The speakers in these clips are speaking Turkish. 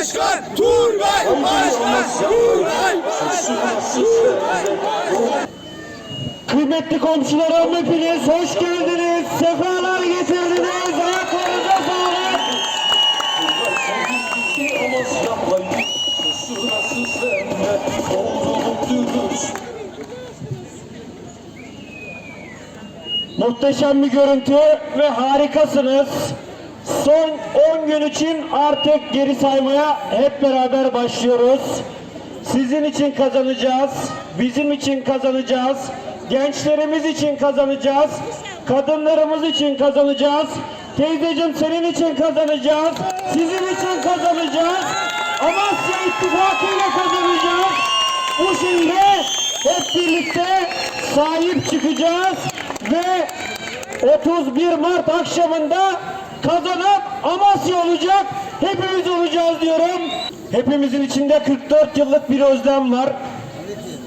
Başkan! Turgay Başkan! Turgay Kıymetli komşularım hepiniz hoş geldiniz. Sefalar getirdiniz. Ayaklarınıza sağlık. Muhteşem bir görüntü ve harikasınız. Son 10 gün için artık geri saymaya hep beraber başlıyoruz. Sizin için kazanacağız, bizim için kazanacağız, gençlerimiz için kazanacağız, kadınlarımız için kazanacağız. Teyzeciğim senin için kazanacağız, sizin için kazanacağız. Amasya ittifakıyla kazanacağız. Bu şehre hep birlikte sahip çıkacağız ve 31 Mart akşamında kazanan Amasya olacak. Hepimiz olacağız diyorum. Hepimizin içinde 44 yıllık bir özlem var.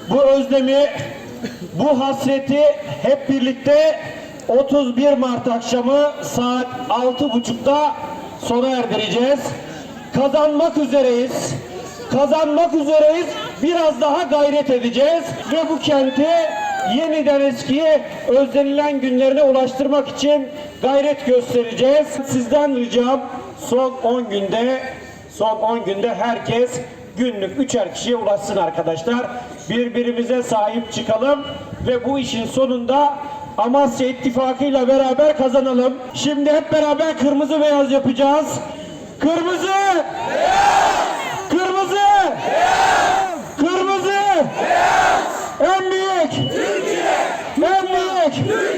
Bu özlemi, bu hasreti hep birlikte 31 Mart akşamı saat 6.30'da sona erdireceğiz. Kazanmak üzereyiz. Kazanmak üzereyiz. Biraz daha gayret edeceğiz ve bu kenti yeniden eskiye özlenilen günlerine ulaştırmak için gayret göstereceğiz. Sizden ricam son 10 günde son 10 günde herkes günlük üçer kişiye ulaşsın arkadaşlar. Birbirimize sahip çıkalım ve bu işin sonunda Amasya İttifakı'yla beraber kazanalım. Şimdi hep beraber kırmızı beyaz yapacağız. Kırmızı! Kırmızı! Hallelujah.